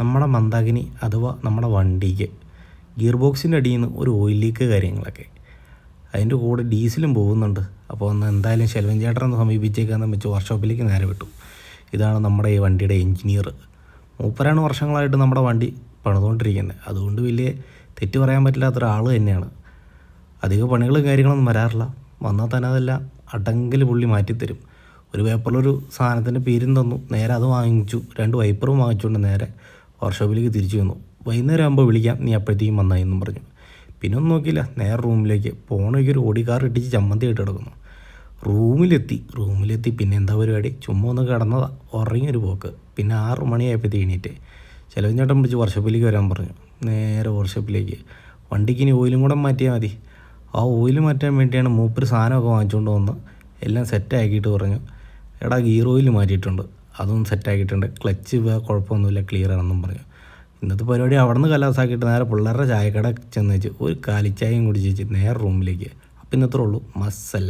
നമ്മുടെ മന്ദാകിനി അഥവാ നമ്മുടെ വണ്ടിക്ക് ഗിയർ ബോക്സിന്റെ അടിയിൽ നിന്ന് ഒരു ഓയിൽ ലീക്ക് കാര്യങ്ങളൊക്കെ. അതിന്റെ കൂടെ ഡീസലും പോകുന്നുണ്ട്. അപ്പോൾ ഒന്ന് എന്തായാലും ശെൽവൻ ചേട്ടനൊന്ന് സമീപിച്ചേക്കാന്ന് വെച്ച് വർക്ക്ഷോപ്പിലേക്ക് നേരെ വിട്ടു. ഇതാണ് നമ്മുടെ ഈ വണ്ടിയുടെ എഞ്ചിനീയർ മൂപ്പരാണ് വർഷങ്ങളായിട്ട് നമ്മുടെ വണ്ടി പണിതുകൊണ്ടിരിക്കുന്നത്. അതുകൊണ്ട് വലിയ തെറ്റ് പറയാൻ പറ്റില്ലാത്ത ഒരാൾ തന്നെയാണ്. അധിക പണികളും കാര്യങ്ങളൊന്നും വരാറില്ല. വന്നാൽ തന്നെ അതെല്ലാം അടങ്കൽ പുള്ളി മാറ്റിത്തരും. ഒരു പേപ്പറിലൊരു സാധനത്തിന്റെ പേരും തന്നു. നേരെ അത് വാങ്ങിച്ചു. രണ്ട് വൈപ്പറും വാങ്ങിച്ചുകൊണ്ട് നേരെ വർക്ക്ഷോപ്പിലേക്ക് തിരിച്ചു വന്നു. വൈകുന്നേരം ആകുമ്പോൾ വിളിക്കാം നീ അപ്പോഴത്തേക്കും വന്നായി എന്നും പറഞ്ഞു. പിന്നെ ഒന്നും നോക്കിയില്ല. നേരെ റൂമിലേക്ക് പോകണമെങ്കിൽ ഒരു ഓടി കാർ ഇട്ടിച്ച് ചമ്മന്തി ഇട്ട് കിടക്കുന്നു. റൂമിലെത്തി. റൂമിലെത്തി പിന്നെ എന്താ പരിപാടി? ചുമ്മാ ഒന്ന് കിടന്നതാ. ഉറങ്ങിയൊരു പോക്ക്. പിന്നെ ആറ് മണിയായപ്പോഴത്തേക്ക് എണീറ്റ്. ചിലവ് ചേട്ടൻ പിടിച്ച് വർഷോപ്പിലേക്ക് വരാൻ പറഞ്ഞു. നേരെ വർഷോപ്പിലേക്ക്. വണ്ടിക്ക് ഇനി ഓയിലും കൂടെ മാറ്റിയാൽ മതി. ആ ഓയിൽ മാറ്റാൻ വേണ്ടിയാണ് മൂപ്പർ സാധനമൊക്കെ വാങ്ങിച്ചുകൊണ്ട് വന്ന് എല്ലാം സെറ്റാക്കിയിട്ട് പറഞ്ഞു. എടാ ഗീർ ഓയിൽ മാറ്റിയിട്ടുണ്ട്. അതൊന്നും സെറ്റാക്കിയിട്ടുണ്ട് ക്ലച്ച് കുഴപ്പമൊന്നുമില്ല ക്ലിയർ ആണെന്നും പറഞ്ഞു. ഇന്നത്തെ പരിപാടി അവിടെ നിന്ന് കലാസാക്കിയിട്ട് നേരെ പിള്ളേരുടെ ചായക്കട ചെന്ന് വെച്ച് ഒരു കാലിച്ചായയും കുടിച്ച് വെച്ച് നേരെ റൂമിലേക്ക് അപ്പം ഇന്നത്രേ ഉള്ളൂ. മസ്സല്ല.